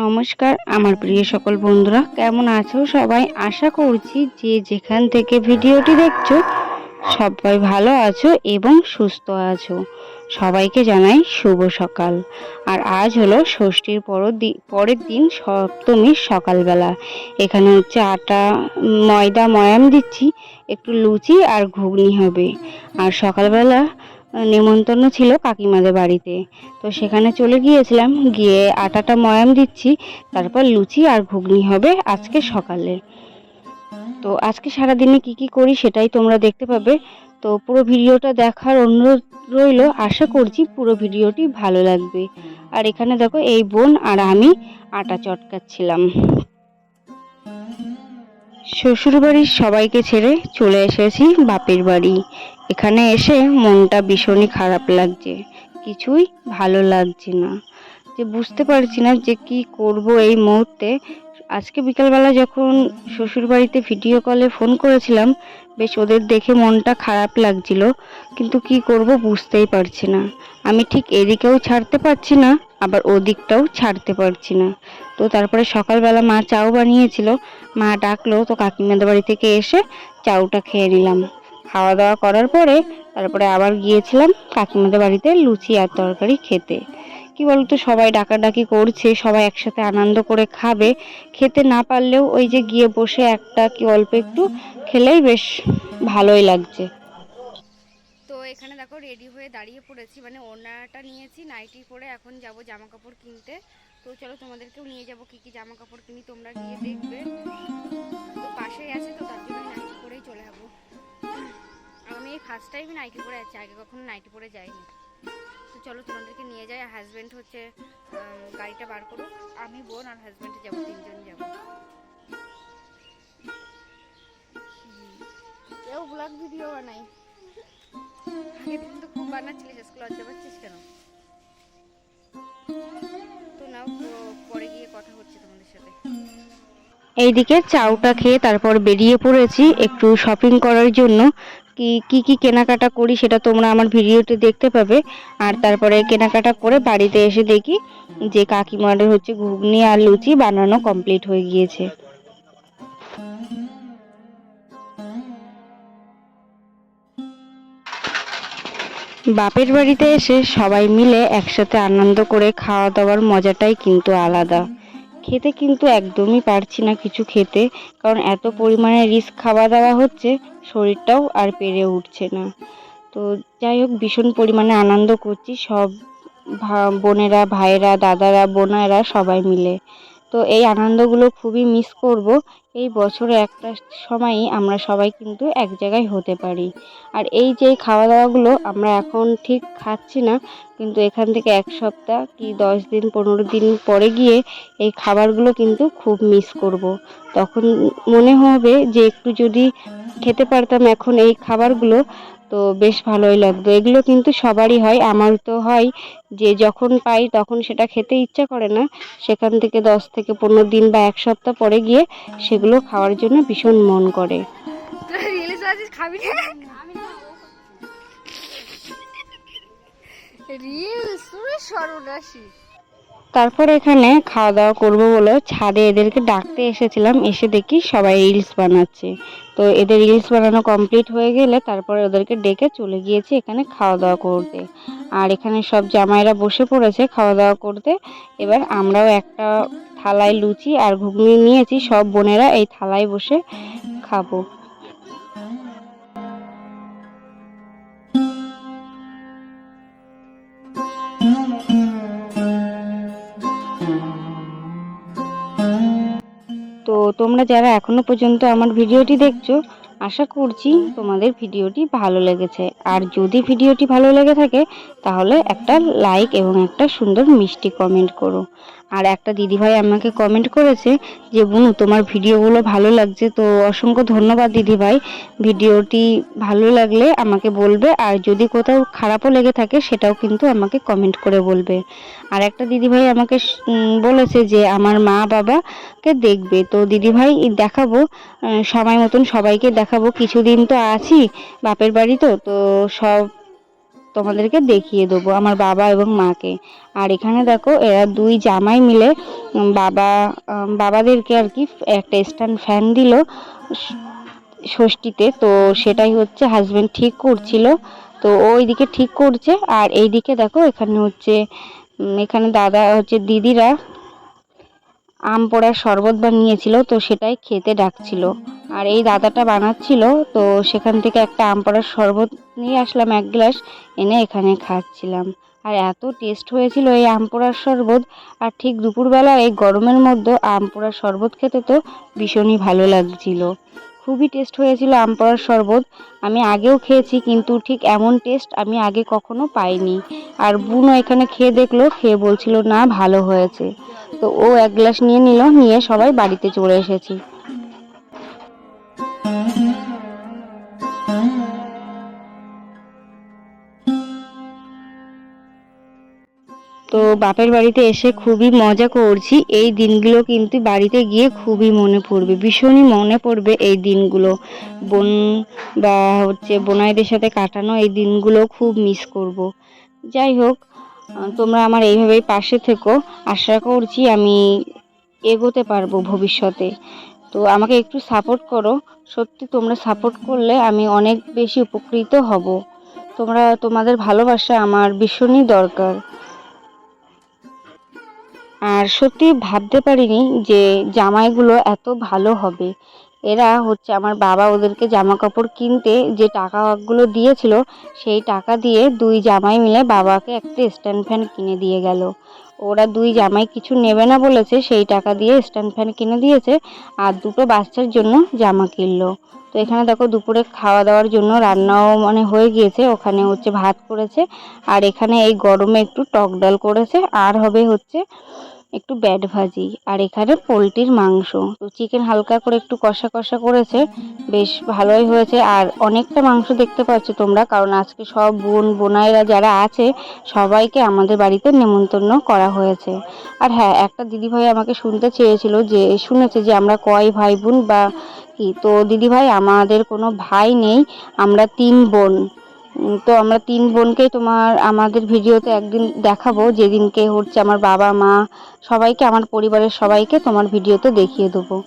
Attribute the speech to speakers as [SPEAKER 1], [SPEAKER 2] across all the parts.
[SPEAKER 1] নমস্কার, আমার প্রিয় সকল বন্ধুরা, কেমন আছো সবাই? আশা করছি যে যেখান থেকে ভিডিওটি দেখছ, সবাই ভালো আছো এবং সুস্থ আছো। সবাইকে জানাই শুভ সকাল। আর আজ হলো ষষ্ঠীর পরের দিন পরের দিন সপ্তমীর সকালবেলা। এখানে হচ্ছে আটা, ময়দা, ময়াম দিচ্ছি, একটু লুচি আর ঘুগনি হবে। আর সকালবেলা নেমন্তন্ন ছিল কাকিমাদের বাড়িতে। তো সেখানে চলে গিয়েছিলাম, গিয়ে আটাটা ময়াম দিচ্ছি, তারপর লুচি আর ঘুগনি হবে আজকে সকালে। তো আজকে সারাদিনে কি কি করি সেটাই তোমরা দেখতে পাবে। তো পুরো ভিডিওটা দেখার অনুরোধ রইল, আশা করছি পুরো ভিডিওটি ভালো লাগবে। আর এখানে দেখো এই বোন আর আমি আটা চটকাচ্ছিলাম। শ্বশুরবাড়ির সবাইকে ছেড়ে চলে এসেছি বাপের বাড়ি। এখানে এসে মনটা ভীষণই খারাপ লাগছে। কিছুই ভালো লাগছে না। যে বুঝতে পারছি না যে কি করব এই মুহূর্তে। আজকে বিকালবেলা যখন শ্বশুর বাড়িতে ভিডিও কলে ফোন করেছিলাম, বেশ ওদের দেখে মনটা খারাপ লাগছিল। কিন্তু কি করব বুঝতেই পারছি না। আমি ঠিক এদিকেও ছাড়তে পারছি না, আবার ওদিকটাও ছাড়তে পারছি না। তো তারপরে সকালবেলা মা চাও বানিয়েছিল। মা ডাকলো, তো কাকিমাদের বাড়ি থেকে এসে চাউটা খেয়ে নিলাম। খাওয়া দাওয়া করার পরে তারপরে আবার গিয়েছিলাম কাকিমাদের বাড়িতে লুচি আর তরকারি খেতে। কি বলতো, সবাই ডাকাডাকি করছে, সবাই একসাথে আনন্দ করে খাবে। খেতে না পারলেও ওই যে গিয়ে বসে একটা কি অল্প একটু খেলেই বেশ ভালোই লাগছে।
[SPEAKER 2] তো এখানে দেখো রেডি হয়ে দাঁড়িয়ে পড়েছি মানে ওড়নাটা নিয়েছি, নাইটি পরে এখন যাব জামা কাপড় কিনতে। তো চলো তোমাদেরকেও নিয়ে যাব কি কি জামা কাপড় কিনি, তোমরা গিয়ে দেখবে। তো পাশেই আছে তো, তার জন্য নাইটি পরেই চলে যাব। আমি এই ফার্স্ট টাইমই নাইটি পরে আছি আগে কখনো নাইটি পরে যাইনি। তো চলো তোমাদেরকে নিয়ে যাই হাজব্যান্ড হচ্ছে গাড়িটা বার করুক। আমি বোন আর হাজব্যান্ডে যাব, তিনজন যাব। কেউ ব্লগ ভিডিও বানাই আগের দিন তো খুব বানাচ্ছিলিস আজকে লজ্জা পাচ্ছিস কেন?
[SPEAKER 1] এইদিকে চাউটা খেয়ে তারপর বেরিয়ে পড়েছি একটু শপিং করার জন্য। কি কি কি কেনাকাটা করি সেটা তোমরা আমার ভিডিওতে দেখতে পাবে। আর তারপরে কেনাকাটা করে বাড়িতে এসে দেখি যে কাকিমার হচ্ছে ঘুগনি আর লুচি বানানো কমপ্লিট হয়ে গিয়েছে। বাপের বাড়িতে এসে সবাই মিলে একসাথে আনন্দ করে খাওয়া দাওয়ার মজাটাই কিন্তু আলাদা। খেতে কিন্তু একদমই পারছি না কিছু খেতে, কারণ এত পরিমাণে রিস্ক খাওয়া দাওয়া হচ্ছে, শরীরটাও আর পেরে উঠছে না। তো যাই হোক, ভীষণ পরিমাণে আনন্দ করছি সব বোনেরা, ভাইয়েরা, দাদারা, বোনেরা সবাই মিলে। তো এই আনন্দগুলো খুবই মিস করব এই বছরে একটা সময়ই আমরা সবাই কিন্তু এক জায়গায় হতে পারি আর এই যে খাওয়া দাওয়াগুলো আমরা এখন ঠিক খাচ্ছি না, কিন্তু এখান থেকে এক সপ্তাহ কি দশ দিন, পনেরো দিন পরে গিয়ে এই খাবারগুলো কিন্তু খুব মিস করব। তখন মনে হবে যে একটু যদি খেতে পারতাম এখন এই খাবারগুলো তো বেশ ভালোই লাগতো। এগুলো কিন্তু সবারই হয় আমার তো হয়। যে যখন পাই তখন সেটা খেতে ইচ্ছা করে না। সেখান থেকে দশ থেকে পনেরো দিন বা এক সপ্তাহ পরে গিয়ে সেগুলো খাওয়ার জন্য ভীষণ মন করে।
[SPEAKER 2] খাবি না। রিলস সর্বনাশী।
[SPEAKER 1] তারপর এখানে খাওয়া দাওয়া করব বলে ছাদে এদেরকে ডাকতে এসেছিলাম। এসে দেখি সবাই রিলস বানাচ্ছে। তো এদের রিলস বানানো কমপ্লিট হয়ে গেলে তারপরে ওদেরকে ডেকে চলে গিয়েছি এখানে খাওয়া দাওয়া করতে। আর এখানে সব জামাইরা বসে পড়েছে খাওয়া দাওয়া করতে। এবার আমরাও একটা থালায় লুচি আর ঘুগনি নিয়েছি। সব বোনেরা এই থালায় বসে খাব। তোমরা যারা এখনও পর্যন্ত আমার ভিডিওটি দেখছ, আশা করছি তোমাদের ভিডিওটি ভালো লেগেছে। আর যদি ভিডিওটি ভালো লেগে থাকে, তাহলে একটা লাইক এবং একটা সুন্দর মিষ্টি কমেন্ট করো। আর একটা দিদিভাই আমাকে কমেন্ট করেছে যে, বুনু, তোমার ভিডিওগুলো ভালো লাগছে, তো অসংখ্য ধন্যবাদ দিদিভাই। ভিডিওটি ভালো লাগলে আমাকে বলবে, আর যদি কোথাও খারাপও লেগে থাকে, সেটাও কিন্তু আমাকে কমেন্ট করে বলবে। আর একটা দিদিভাই আমাকে বলেছে যে, আমার মা বাবাকে দেখবে। তো দিদিভাই দেখাবো। সময় মতন সবাইকে দেখাবো। কিছুদিন তো আছি, বাপের বাড়ি তো তো সব তোমাদেরকে দেখিয়ে দেবো, আমার বাবা এবং মাকে। আর এখানে দেখো, এরা দুই জামাই মিলে বাবা বাবাদেরকে আর কি একটা স্ট্যান্ড ফ্যান দিল ষষ্ঠীতে। তো সেটাই হচ্ছে হাজব্যান্ড ঠিক করছিল। তো ও ওইদিকে ঠিক করছে, আর এইদিকে দেখো, এখানে হচ্ছে এখানে দাদা, হচ্ছে দিদিরা আম পোড়ার শরবত বানিয়েছিল, তো সেটাই খেতে ডাকছিল। আর এই দাদাটা বানাচ্ছিল, তো সেখান থেকে একটা আম পোড়ার শরবত নিয়ে আসলাম, এক গ্লাস এনে এখানে খাচ্ছিলাম। আর এত টেস্ট হয়েছিল এই আম পোড়ার শরবত, আর ঠিক দুপুরবেলা এই গরমের মধ্যে আম পোড়ার শরবত খেতে তো ভীষণই ভালো লাগছিল। খুবই টেস্ট হয়েছিল আম পড়ার শরবত। আমি আগেও খেয়েছি, কিন্তু ঠিক এমন টেস্ট আমি আগে কখনো পাইনি। আর বুনও এখানে খেয়ে দেখল, খেয়ে বলছিল, না, ভালো হয়েছে। তো ও এক গ্লাস নিয়ে নিল, নিয়ে সবাই বাড়িতে চলে এসেছি। তো বাপের বাড়িতে এসে খুবই মজা করছি। এই দিনগুলো কিন্তু বাড়িতে গিয়ে খুবই মনে পড়বে, ভীষণই মনে পড়বে এই দিনগুলো। বোন বা হচ্ছে বোনাইদের সাথে কাটানো এই দিনগুলো খুব মিস করব। যাই হোক তোমরা আমার এইভাবেই পাশে থেকো। আশা করছি আমি এগোতে পারব ভবিষ্যতে। তো আমাকে একটু সাপোর্ট করো। সত্যি তোমরা সাপোর্ট করলে আমি অনেক বেশি উপকৃত হব। তোমরা, তোমাদের ভালোবাসা আমার ভীষণই দরকার। আর সত্যি ভাবতে পারিনি যে জামাইগুলো এত ভালো হবে। এরা হচ্ছে আমার বাবা ওদেরকে জামা কাপড় কিনতে যে টাকাগুলো দিয়েছিল, সেই টাকা দিয়ে দুই জামাই মিলে বাবাকে একটা স্ট্যান্ড ফ্যান কিনে দিয়ে গেল। ওরা দুই জামাই কিছু নেবে না বলেছে, সেই টাকা দিয়ে স্ট্যান্ড ফ্যান কিনে দিয়েছে আর দুটো বাচ্চার জন্য জামা কিনলো। তো এখানে দেখো দুপুরে খাওয়া দাওয়ার জন্য রান্নাও মানে হয়ে গিয়েছে, ওখানে হচ্ছে ভাত করেছে আর এখানে এই গরমে একটু টক ডাল করেছে। আর হবে হচ্ছে একটু ব্যাট ভাজি। আর এখানে পোলট্রির মাংস। তো চিকেন হালকা করে একটু কষা কষা করেছে। বেশ ভালোই হয়েছে। আর অনেকটা মাংস দেখতে পাচ্ছ তোমরা, কারণ আজকে সব বোন, বোনাইরা যারা আছে, সবাইকে আমাদের বাড়িতে নেমন্তন্ন করা হয়েছে। আর হ্যাঁ একটা দিদিভাই আমাকে শুনতে চেয়েছিল যে, শুনেছে যে আমরা কয় ভাই বোন বা কি? তো দিদিভাই, আমাদের কোনো ভাই নেই, আমরা তিন বোন। তো আমরা তিন বোনকেই তোমার আমাদের ভিডিওতে একদিন দেখাবো। যেদিনকে হচ্ছে আমার বাবা, মা সবাইকে, আমার পরিবারের সবাইকে তোমার ভিডিওতে দেখিয়ে দেবো।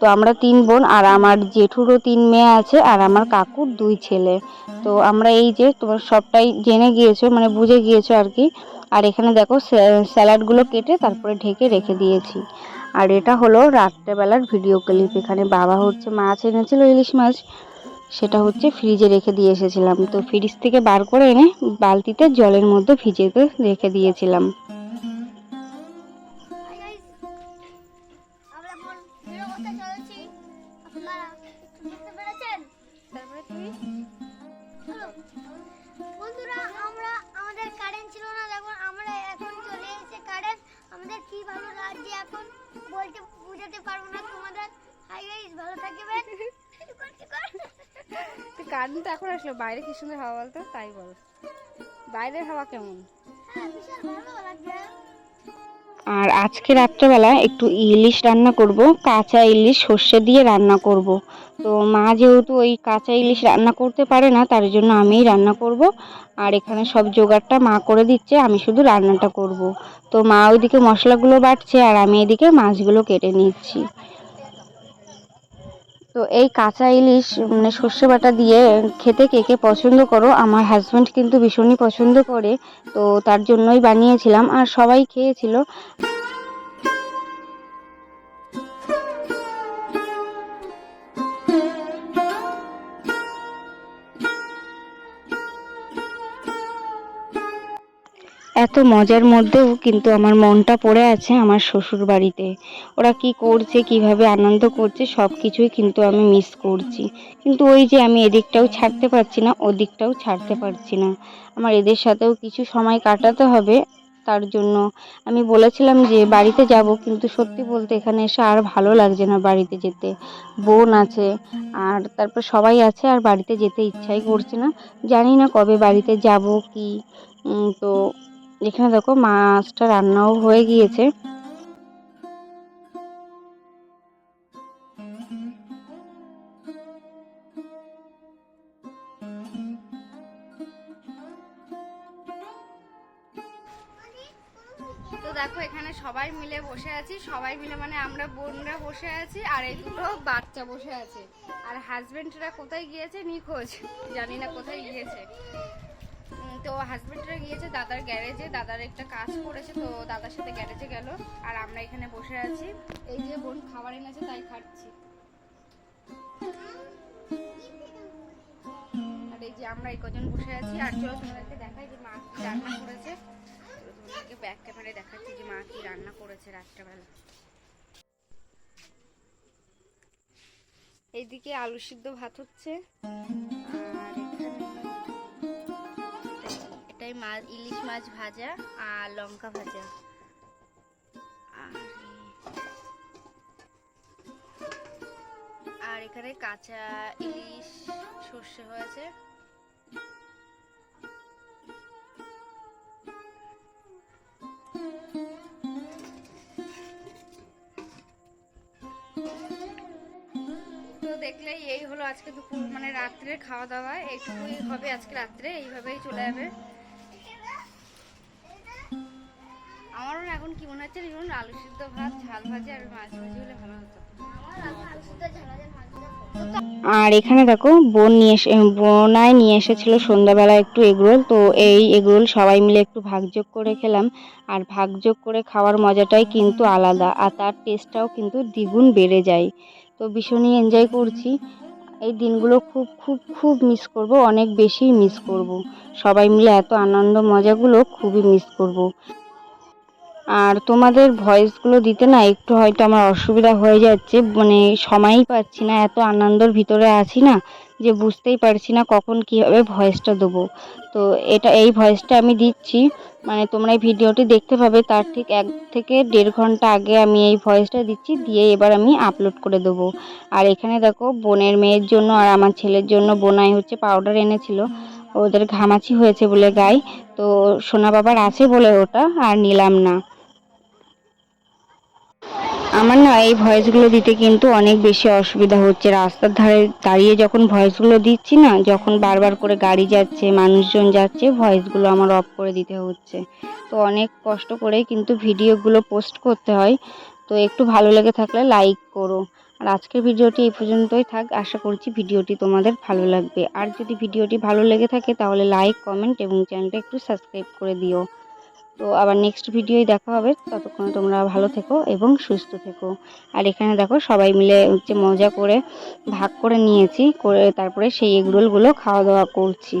[SPEAKER 1] তো আমরা তিন বোন, আর আমার জেঠুরও তিন মেয়ে আছে, আর আমার কাকুর দুই ছেলে। তো আমরা এই যে তোমার সবটাই জেনে গিয়েছো মানে বুঝে গিয়েছো আর কি। আর এখানে দেখো স্যা- স্যালাডগুলো কেটে তারপরে ঢেকে রেখে দিয়েছি। আর এটা হলো রাত্রেবেলার ভিডিও ক্লিপ। এখানে বাবা হচ্ছে মাছ এনেছিল, ইলিশ মাছ। সেটা হচ্ছে ফ্রিজে রেখে দিয়ে এসেছিলাম। তো ফ্রিজ থেকে বার করে এনে বালতিতে জলের মধ্যে ভিজেতে রেখে দিয়েছিলাম।
[SPEAKER 2] তুই তো এখন আসলো। বাইরে কি সুন্দর হাওয়া বলতো? তাই বল। বাইরের হাওয়া কেমন?
[SPEAKER 1] আর আজকে রাত্রেবেলা একটু ইলিশ রান্না করব। কাঁচা ইলিশ সর্ষে দিয়ে রান্না করব। তো মা যেহেতু ওই কাঁচা ইলিশ রান্না করতে পারে না, তার জন্য আমিই রান্না করব। আর এখানে সব জোগাড়টা মা করে দিচ্ছে, আমি শুধু রান্নাটা করব। তো মা ওইদিকে মশলাগুলো বাটছে, আর আমি এদিকে মাছগুলো কেটে নিচ্ছি। তো এই কাঁচা ইলিশ মানে সর্ষে বাটা দিয়ে খেতে কে কে পছন্দ করো? আমার হাজব্যান্ড কিন্তু ভীষণই পছন্দ করে, তো তার জন্যই বানিয়েছিলাম আর সবাই খেয়েছিল। এত মজার মধ্যেও কিন্তু আমার মনটা পড়ে আছে আমার শ্বশুর বাড়িতে ওরা কি করছে, কীভাবে আনন্দ করছে সব কিছুই কিন্তু আমি মিস করছি। কিন্তু ওই যে আমি এদিকটাও ছাড়তে পারছি না, ওদিকটাও ছাড়তে পারছি না। আমার এদের সাথেও কিছু সময় কাটাতে হবে, তার জন্য আমি বলেছিলাম যে বাড়িতে যাব, কিন্তু সত্যি বলতে এখানে এসে আর ভালো লাগছে না বাড়িতে যেতে। বোন আছে, আর তারপর সবাই আছে, আর বাড়িতে যেতে ইচ্ছাই করছে না। জানি না কবে বাড়িতে যাব, কি তো এখানে দেখো মাছটা রান্নাও হয়ে গিয়েছে।
[SPEAKER 2] তো দেখো, এখানে সবাই মিলে বসে আছি। সবাই মিলে মানে আমরা বোনরা বসে আছি আর এই দুটো বাচ্চা বসে আছে। আর হাজবেন্ডরা কোথায় গিয়েছে? নিখোঁজ। জানি না কোথায় গিয়েছে। তো হাজবেন্ডরা গিয়েছে দাদার গ্যারেজে দাদার একটা কাজ করেছে, তো দাদার সাথে গ্যারেজে গেল। আর আমরা এখানে বসে আছি। এই যে বোন খাবার এনেছে, তাই খাচ্ছি। আর এই যে আমরা এই কজন বসে আছি। আর চলো তোমাদেরকে দেখাই যে মা কি রান্না করেছে। তোমাদেরকে ব্যাক ক্যামেরায় দেখাচ্ছি যে মা কি রান্না করেছে রাত্রেবেলা। এইদিকে আলু সিদ্ধ ভাত হচ্ছে। আর এটাই মাছ, ইলিশ মাছ ভাজা আর লঙ্কা ভাজা। আর এখানে কাঁচা ইলিশ, সর্ষে হয়েছে। তো দেখলে এই হলো আজকে দুপুর মানে রাত্রের খাওয়া দাওয়া, এইটুকুই হবে আজকে রাত্রে, এইভাবেই চলে যাবে। আমারও এখন কি মনে হচ্ছে যেমন আলু সিদ্ধ ভাত, ঝাল ভাজি আর মাছ ভাজি হলে ভালো হতো।
[SPEAKER 1] আর এখানে দেখো, বোন নিয়ে এসে বোনায় নিয়ে এসেছিল সন্ধ্যাবেলা একটু এগরোল, তো এই এগরোল সবাই মিলে একটু ভাগযোগ করে খেলাম। আর ভাগযোগ করে খাওয়ার মজাটাই কিন্তু আলাদা, আর তার টেস্টটাও কিন্তু দ্বিগুণ বেড়ে যায়। তো ভীষণই এনজয় করছি। এই দিনগুলো খুব খুব খুব মিস করব, অনেক বেশি মিস করব। সবাই মিলে এত আনন্দ মজাগুলো খুবই মিস করব। আর তোমাদের ভয়েসগুলো দিতে না একটু হয়তো আমার অসুবিধা হয়ে যাচ্ছে মানে সময়ই পাচ্ছি না, এত আনন্দর ভিতরে আছি না যে বুঝতেই পারছি না কখন কীভাবে ভয়েসটা দেবো। তো এটা, এই ভয়েসটা আমি দিচ্ছি মানে তোমরা এই ভিডিওটি দেখতে পাবে, তার ঠিক এক থেকে দেড় ঘণ্টা আগে আমি এই ভয়েসটা দিচ্ছি, দিয়ে এবার আমি আপলোড করে দেবো। আর এখানে দেখো, বোনের মেয়ের জন্য আর আমার ছেলের জন্য বোনাই হচ্ছে পাউডার এনেছিল, ওদের ঘামাচি হয়েছে বলে গায়ে তো সোনা বাবার আছে বলে ওটা, আর নিলাম না। আমার না এই ভয়েসগুলো দিতে কিন্তু অনেক বেশি অসুবিধা হচ্ছে। রাস্তার ধারে দাঁড়িয়ে যখন ভয়েসগুলো দিচ্ছি না, যখন বারবার করে গাড়ি যাচ্ছে, মানুষজন যাচ্ছে ভয়েসগুলো আমার অফ করে দিতে হচ্ছে। তো অনেক কষ্ট করে কিন্তু ভিডিওগুলো পোস্ট করতে হয়। তো একটু ভালো লেগে থাকলে লাইক করো। আর আজকের ভিডিওটি এই পর্যন্তই থাক। আশা করছি ভিডিওটি তোমাদের ভালো লাগবে। আর যদি ভিডিওটি ভালো লেগে থাকে তাহলে লাইক কমেন্ট এবং চ্যানেলটা একটু সাবস্ক্রাইব করে দিও। তো আবার নেক্সট ভিডিওই দেখা হবে। ততক্ষণ তোমরা ভালো থেকো এবং সুস্থ থেকো। আর এখানে দেখো সবাই মিলে হচ্ছে মজা করে ভাগ করে নিয়েছি, করে তারপরে সেই এগরোলগুলো খাওয়া দাওয়া করছি।